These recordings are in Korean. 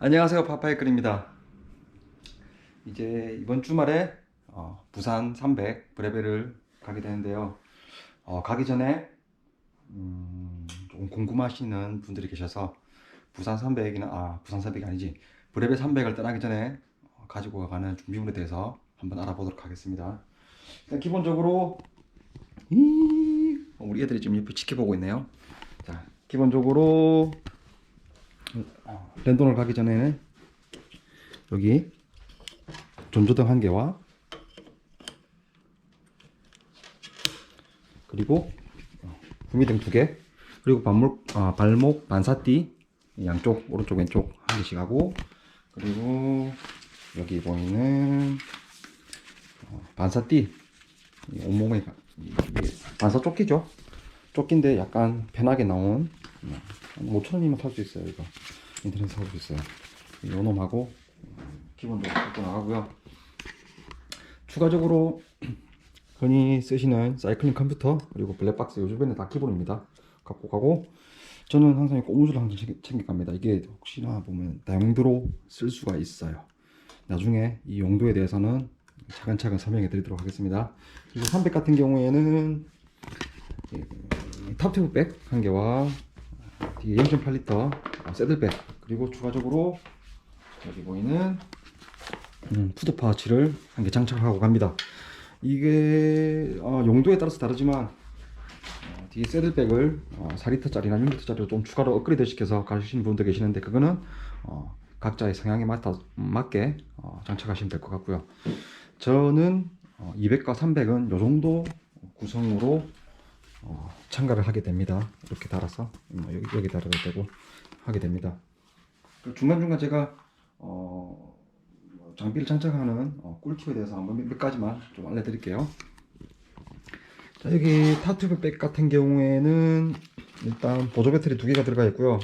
안녕하세요 파파이클입니다. 이제 이번 주말에 어, 부산 300 브레벨을 가게 되는데요. 어, 가기 전에 음, 조금 궁금하시는 분들이 계셔서 부산 300이나 아 부산 300이 아니지. 브레벨 300을 떠나기 전에 어, 가지고 가는 준비물에 대해서 한번 알아보도록 하겠습니다. 일단 기본적으로 이 어, 우리 애들이 지금 옆에 지켜보고 있네요. 자 기본적으로 어, 랜돈을 가기 전에는 여기 전조등 한 개와 그리고 어, 후미등 두 개, 그리고 발목, 아, 발목 반사띠 양쪽 오른쪽 왼쪽 한 개씩 하고 그리고 여기 보이는 어, 반사띠 이 온몸에 반사 조끼죠. 조끼인데 약간 편하게 나온 음, 한 5천원이면 살수 있어요 이거. 살수 있어요. 요 놈하고 음, 기본적으로 갖고 나가고요. 추가적으로 흔히 쓰시는 사이클링 컴퓨터 그리고 블랙박스 요 주변에 다 기본입니다. 갖고 가고 저는 항상 이 고무줄을 항상 챙겨, 챙겨 갑니다. 이게 혹시나 보면 다용도로 쓸 수가 있어요. 나중에 이 용도에 대해서는 차근차근 설명해 드리도록 하겠습니다. 그리고 300 같은 경우에는 탑튜브 백 한 개와 뒤에 0.8리터 새들백 그리고 추가적으로 여기 보이는 음, 푸드 파우치를 한 개 장착하고 갑니다. 이게 어, 용도에 따라서 다르지만 어, 뒤에 새들백을 어, 4리터짜리나 6리터짜리로 좀 추가로 업그레이드 시켜서 가시는 분도 계시는데 그거는 어, 각자의 성향에 맞다, 맞게 어, 장착하시면 될 것 같고요. 저는 어, 200과 300은 요 정도 구성으로 어, 참가를 하게 됩니다. 이렇게 달아서 뭐 여기 여기 달아도 되고 하게 됩니다. 중간 중간 제가 어, 뭐 장비를 장착하는 어, 꿀팁에 대해서 한번 몇, 몇 가지만 좀 알려드릴게요. 자 여기 타투브 백 같은 경우에는 일단 보조 배터리 두 개가 들어가 있고요.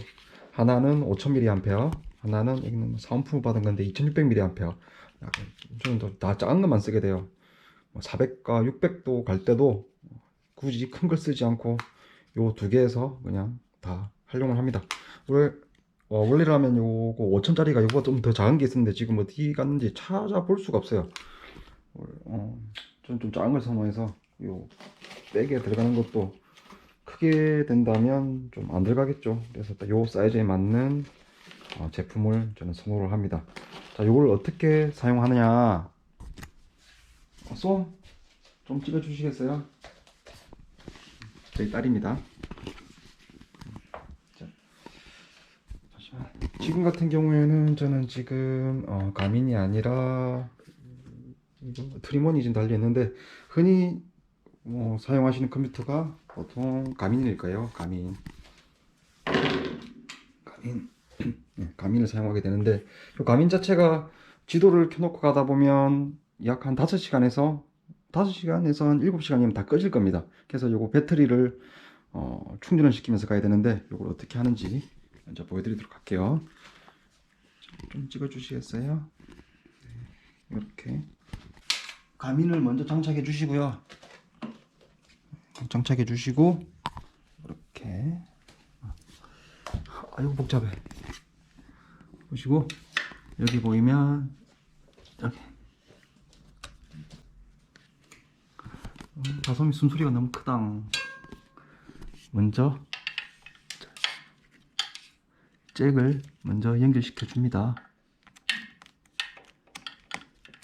하나는 5000mAh, 하나는 여기는 사은품 받은 건데 2600mAh. 약간 저는 다 작은 것만 쓰게 돼요. 400과 600도 갈 때도 굳이 큰 걸 쓰지 않고 요 두 개에서 그냥 다 활용을 합니다. 왜 어, 원래라면 요거 5천짜리가 요거 좀 더 작은 게 있었는데 지금 어디 갔는지 찾아볼 수가 없어요. 어, 저는 좀 작은 걸 선호해서 요 백에 들어가는 것도 크게 된다면 좀 안 들어가겠죠. 그래서 딱요 사이즈에 맞는 어, 제품을 저는 선호를 합니다. 자, 요걸 어떻게 사용하느냐? 어, 쏨좀 찍어 주시겠어요? 저희 딸입니다. 지금 같은 경우에는 저는 지금 어, 가민이 아니라 이거 트리머니 지금 달려 있는데 흔히 뭐 사용하시는 컴퓨터가 보통 가민일 거예요. 가민. 가민. 네, 가민을 사용하게 되는데 이 가민 자체가 지도를 켜놓고 가다 보면 약 한 5시간에서 5시간에서 한 7시간이면 다 꺼질 겁니다. 그래서 요거 배터리를 어, 충전을 시키면서 가야 되는데 요걸 어떻게 하는지 먼저 보여드리도록 할게요. 좀 찍어 주시겠어요? 네, 이렇게 가민을 먼저 장착해 주시고요. 장착해 주시고 이렇게 아이고 복잡해. 보시고 여기 보이면 여기 어, 가솜이 숨소리가 너무 크당. 먼저 잭을 먼저 연결시켜 줍니다.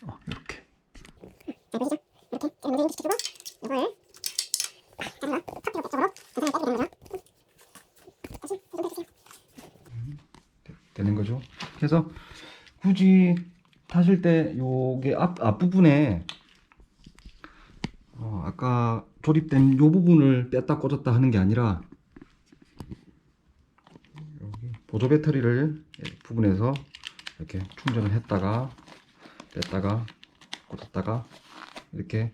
어, 이렇게. 이렇게 잭을 먼저 연결시켜주고 이걸 되는 거죠. 그래서 굳이 타실 때 요게 앞 앞부분에 어, 아까 조립된 요 부분을 뺐다 꽂았다 하는 게 아니라 보조 배터리를 이 부분에서 이렇게 충전을 했다가 뺐다가 꽂았다가 이렇게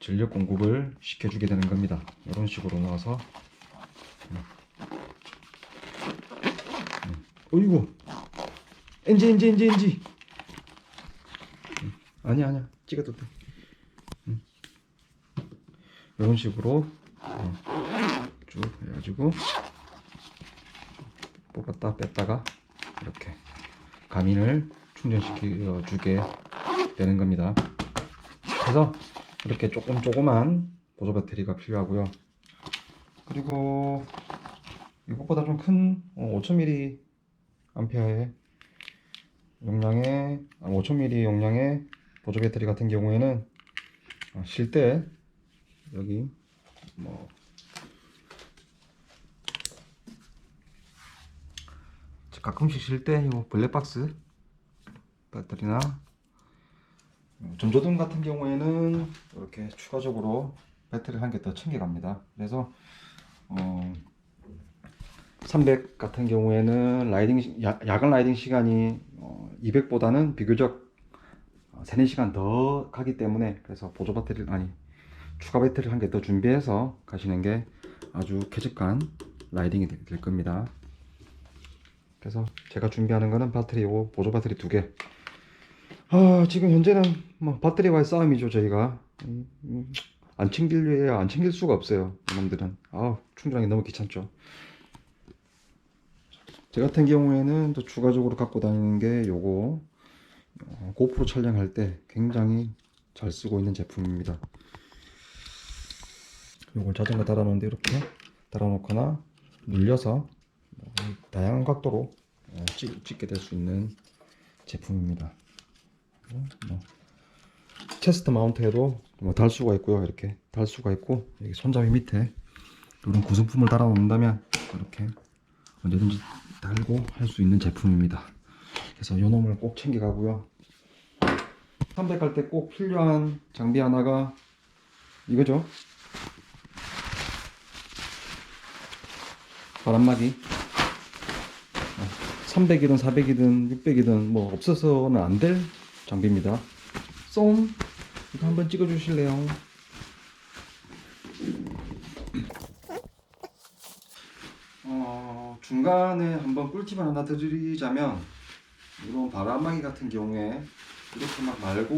전력 공급을 시켜주게 되는 겁니다. 이런 식으로 넣어서 어이구 엔지 엔지 엔지 엔지 응. 아니야 아니야 찍어도 돼 응. 이런 식으로 어, 쭉 해가지고 뽑았다 뺐다가 이렇게 가민을 충전시켜 주게 되는 겁니다. 그래서 이렇게 조금 조그만 보조 배터리가 필요하고요. 그리고 이것보다 좀 큰 5000mAh 암페어의 용량의 5000mAh 용량의 보조 배터리 같은 경우에는 어, 쉴때 여기 뭐 가끔씩 쉴 때 이 블랙박스 배터리나 전조등 같은 경우에는 이렇게 추가적으로 배터리 한 개 더 챙겨갑니다. 그래서 어, 300 같은 경우에는 라이딩 시- 야, 야간 라이딩 시간이 어, 200보다는 비교적 어, 3, 4시간 더 가기 때문에 그래서 보조 배터리를 아니 추가 배터리를 한개 더 준비해서 가시는 게 아주 쾌적한 라이딩이 될, 될 겁니다. 그래서 제가 준비하는 거는 배터리고 보조 배터리 두 개. 아 지금 현재는 뭐 배터리와의 싸움이죠 저희가 음, 음, 안 챙길래야 안 챙길 수가 없어요 이놈들은 아 충전하기 너무 귀찮죠. 제 같은 경우에는 또 추가적으로 갖고 다니는 게 요거 어, 고프로 촬영할 때 굉장히 잘 쓰고 있는 제품입니다. 요걸 자전거 달아 놓는데 이렇게 달아 놓거나 눌려서 뭐 다양한 각도로 어, 찍, 찍게 될 수 있는 제품입니다. 어, 뭐 체스트 마운트에도 뭐 달 수가 있고요. 이렇게 달 수가 있고 여기 손잡이 밑에 이런 구성품을 달아 놓는다면 이렇게 언제든지 달고 할 수 있는 제품입니다. 그래서 요 놈을 꼭 챙겨 가고요. 300갈때꼭 필요한 장비 하나가 이거죠. 바람막이 300이든 400이든 600이든 뭐 없어서는 안 될 장비입니다. 쏨 이거 한번 찍어 주실래요? 어, 중간에 한번 꿀팁을 하나 더 드리자면 이런 바람막이 같은 경우에 이렇게 막 말고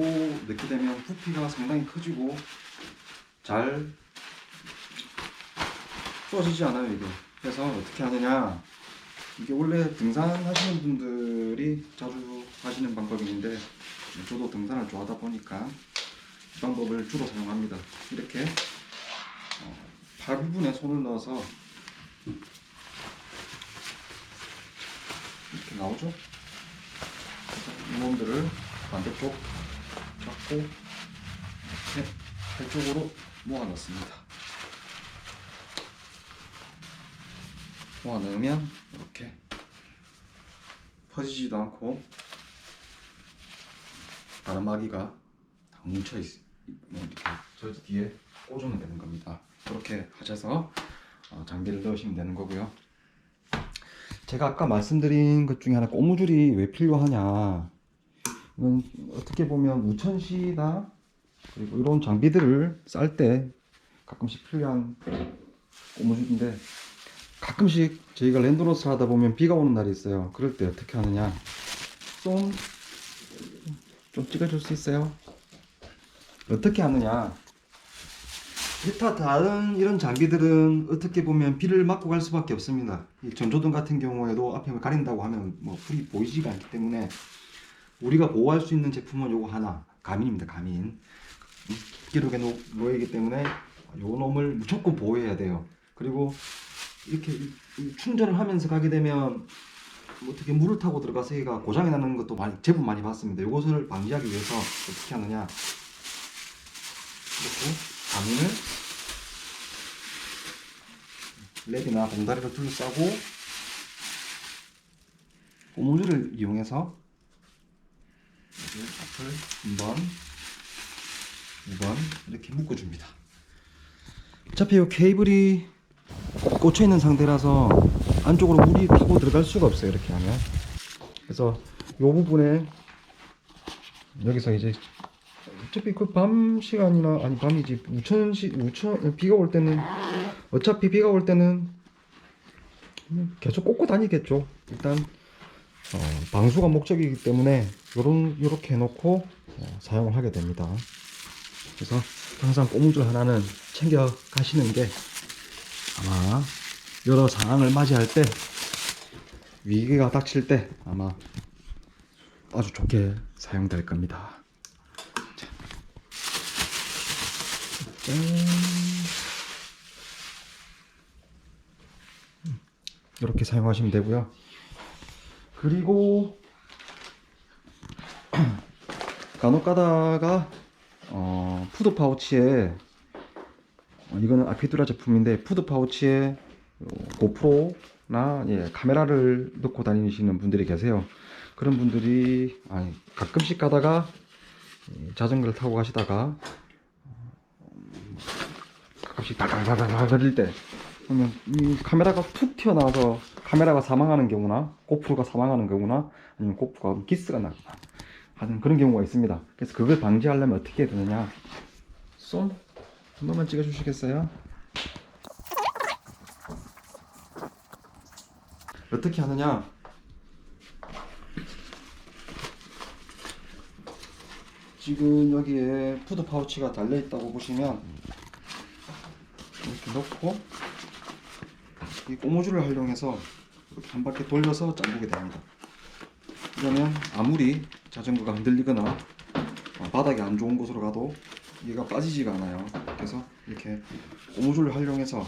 넣게 되면 부피가 상당히 커지고 잘 쏘지지 않아요 이게 그래서 어떻게 하느냐. 이게 원래 등산하시는 분들이 자주 하시는 방법인데 저도 등산을 좋아하다 보니까 이 방법을 주로 사용합니다. 이렇게 어, 발 부분에 손을 넣어서 이렇게 나오죠? 그래서 이 몸들을 반대쪽 잡고 이렇게 팔쪽으로 모아 넣습니다 모아 넣으면 이렇게 퍼지지도 않고 바람막이가 다 뭉쳐 있, 뭐 이렇게 저 뒤에 꽂으면 되는 겁니다. 그렇게 하셔서 어, 장비를 넣으시면 되는 거고요. 제가 아까 말씀드린 것 중에 하나 고무줄이 왜 필요하냐 이건 어떻게 보면 우천시나 그리고 이런 장비들을 쌀 때 가끔씩 필요한 고무줄인데 가끔씩 저희가 랜드로스를 하다 보면 비가 오는 날이 있어요. 그럴 때 어떻게 하느냐? 좀, 좀 찍어줄 수 있어요? 어떻게 하느냐? 기타 다른 이런 장비들은 어떻게 보면 비를 맞고 갈 수밖에 없습니다. 이 전조등 같은 경우에도 앞에 가린다고 하면 뭐 불이 보이지가 않기 때문에 우리가 보호할 수 있는 제품은 요거 하나 가민입니다. 가민 놓- 놓여있기 때문에 요 놈을 무조건 보호해야 돼요. 그리고 이렇게 충전을 하면서 가게 되면 뭐 어떻게 물을 타고 들어가서 얘가 고장이 나는 것도 많이 제법 많이 봤습니다. 이것을 방지하기 위해서 어떻게 하느냐 이렇게 가민을 랩이나 봉다리로 둘러싸고 고무줄을 이용해서 앞을 한번 두번 이렇게 묶어줍니다. 어차피 이 케이블이 꽂혀 있는 상태라서 안쪽으로 물이 타고 들어갈 수가 없어요 이렇게 하면. 그래서 이 부분에 여기서 이제 어차피 그 밤 시간이나 아니 밤이지. 우천 시 우천 비가 올 때는 어차피 비가 올 때는 계속 꽂고 다니겠죠. 일단 어, 방수가 목적이기 때문에 요런 요렇게 해놓고 어, 사용을 하게 됩니다. 그래서 항상 고무줄 하나는 챙겨 가시는 게 아마 여러 상황을 맞이할 때 위기가 닥칠 때 아마 아주 좋게 사용될 겁니다. 이렇게 사용하시면 되고요. 그리고 간혹 가다가 어, 푸드 파우치에 어, 이거는 아피두라 제품인데 푸드 파우치에 어, 고프로나 예, 카메라를 넣고 다니시는 분들이 계세요. 그런 분들이 아니, 가끔씩 가다가 예, 자전거를 타고 가시다가 어, 가끔씩 달달달달 거릴 때 그러면 이 카메라가 툭 튀어나와서 카메라가 사망하는 경우나 고프로가 사망하는 경우나 아니면 고프로가 기스가 나거나 하는 그런 경우가 있습니다. 그래서 그걸 방지하려면 어떻게 해야 되느냐? 쏨 한 번만 찍어주시겠어요? 어떻게 하느냐? 지금 여기에 푸드 파우치가 달려 있다고 보시면 이렇게 넣고 이 고무줄을 활용해서 이렇게 한 바퀴 돌려서 잠그게 됩니다. 그러면 아무리 자전거가 흔들리거나 어, 바닥이 안 좋은 곳으로 가도 얘가 빠지지가 않아요. 그래서 이렇게 고무줄을 활용해서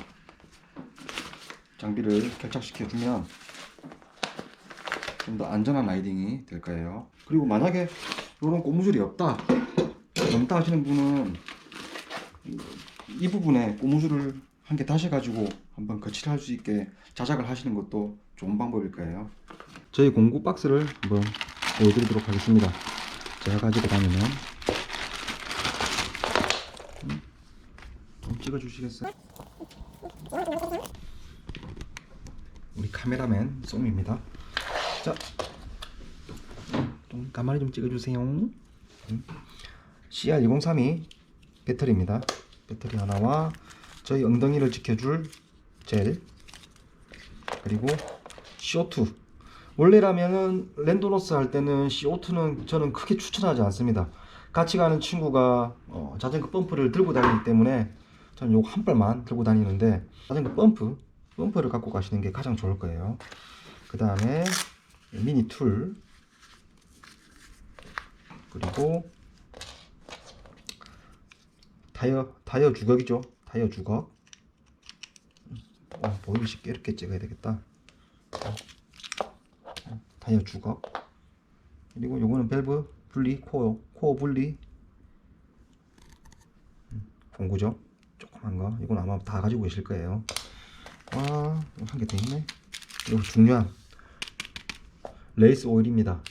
장비를 결착시켜 주면 좀 더 안전한 라이딩이 될 거예요. 그리고 만약에 이런 고무줄이 없다, 넘다 하시는 분은 이 부분에 고무줄을 한 개 다시 가지고 한번 거치를 할 수 있게 자작을 하시는 것도 좋은 방법일 거예요. 저희 공구 박스를 한번 보여드리도록 하겠습니다. 제가 가지고 다니는 음, 좀 찍어주시겠어요? 우리 카메라맨 쏨입니다. 자, 좀 가만히 좀 찍어주세요. 음. CR2032 배터리입니다. 배터리 하나와 저희 엉덩이를 지켜줄 젤 그리고 CO2 원래라면은 랜도노스 할 때는 CO2는 저는 크게 추천하지 않습니다. 같이 가는 친구가 어, 자전거 펌프를 들고 다니기 때문에 저는 요거 한 발만 들고 다니는데 자전거 펌프 펌프를 갖고 가시는 게 가장 좋을 거예요. 그 다음에 미니 툴 그리고 타이어 타이어 주걱이죠. 타이어 주걱. 어, 보이기 쉽게 이렇게 찍어야 되겠다. 타이어 주걱. 그리고 요거는 밸브 분리 코어 코어 분리. 음, 공구죠. 조그만 거. 이건 아마 다 가지고 계실 거예요. 아, 한 개 더 있네. 그리고 중요한 레이스 오일입니다.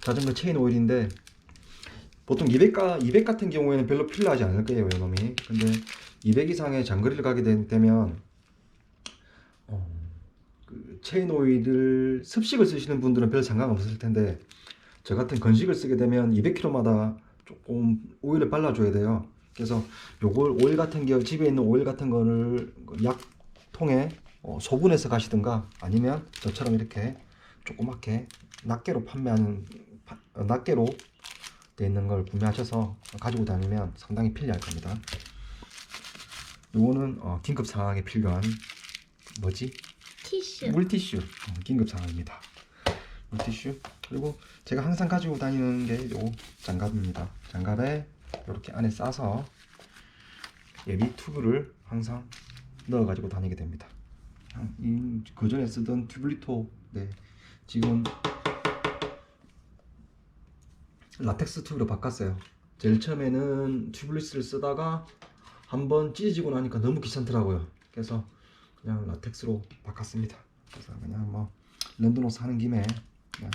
자전거 체인 오일인데 보통 200가 200 같은 경우에는 별로 필요하지 않을 거예요, 이놈이. 근데 200 이상의 장거리를 가게 되- 되면 어, 그 체인 오일을 습식을 쓰시는 분들은 별 상관 없을 텐데 저 같은 건식을 쓰게 되면 200km마다 조금 오일을 발라줘야 돼요. 그래서 요걸 오일 같은 게 집에 있는 오일 같은 거를 약 통에 어, 소분해서 가시든가 아니면 저처럼 이렇게 조그맣게 낱개로 판매하는 파- 어, 낱개로 돼 있는 걸 구매하셔서 가지고 다니면 상당히 편리할 겁니다. 요거는 어, 긴급 상황에 필요한 뭐지? 티슈. 물티슈 어, 긴급 상황입니다. 물티슈 그리고 제가 항상 가지고 다니는 게 요 장갑입니다. 장갑에 이렇게 안에 싸서 예비 튜브를 항상 넣어 가지고 다니게 됩니다. 그 전에 쓰던 튜블리토 네 지금 라텍스 튜브로 바꿨어요. 제일 처음에는 튜블리스를 쓰다가 한번 찢어지고 나니까 너무 귀찮더라고요. 그래서 그냥 라텍스로 바꿨습니다. 그래서 그냥 뭐 랜드노스 하는 김에 그냥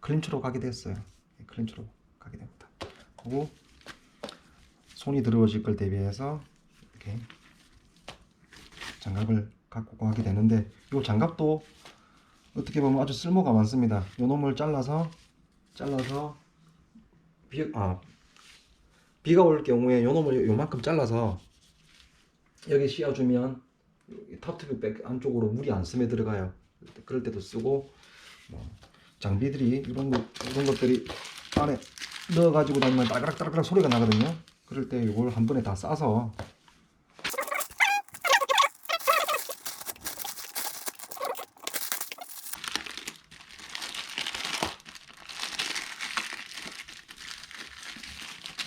클린처로 가게 됐어요. 네, 클린처로 가게 됩니다. 그리고 손이 더러워질 걸 대비해서 이렇게 장갑을 갖고 가게 되는데 이 장갑도 어떻게 보면 아주 쓸모가 많습니다. 요 놈을 잘라서 잘라서 비, 아, 비가 올 경우에 요 놈을 요만큼 잘라서 여기 씌워주면 탑튜브 백 안쪽으로 물이 안 스며 들어가요. 그럴 때도 쓰고 뭐 장비들이 이런 거 이런 것들이 안에 넣어가지고 다니면 따그락따그락 소리가 나거든요. 그럴 때 이걸 한 번에 다 싸서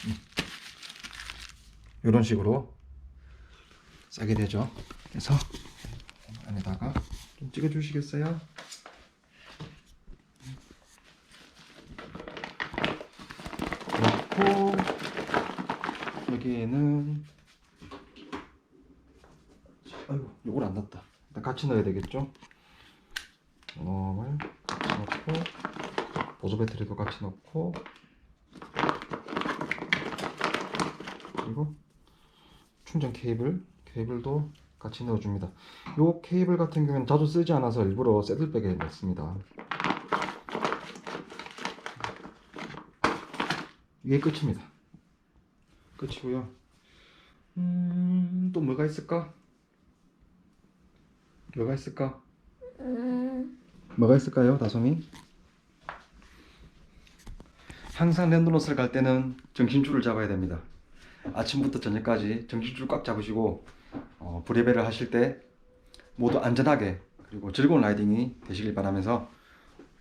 음. 이런 식으로 싸게 되죠. 그래서 안에다가 좀 찍어 주시겠어요? 여기에는 아이고 요걸 안 넣었다. 일단 같이 넣어야 되겠죠? 이놈을 같이 넣고 보조 배터리도 같이 넣고 그리고 충전 케이블 케이블도 같이 넣어줍니다. 요 케이블 같은 경우는 자주 쓰지 않아서 일부러 새들백에 넣습니다. 이게 끝입니다. 끝이고요. 음, 또 뭐가 있을까? 뭐가 있을까? 음, 뭐가 있을까요, 다솜이? 항상 랜드노스를 갈 때는 정신줄을 잡아야 됩니다. 아침부터 저녁까지 정신줄 꽉 잡으시고 어, 브레베를 하실 때 모두 안전하게 그리고 즐거운 라이딩이 되시길 바라면서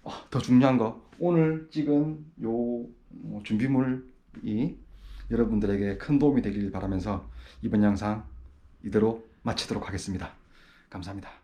어, 더 중요한 거 오늘 찍은 요 어, 준비물이 여러분들에게 큰 도움이 되길 바라면서 이번 영상 이대로 마치도록 하겠습니다. 감사합니다.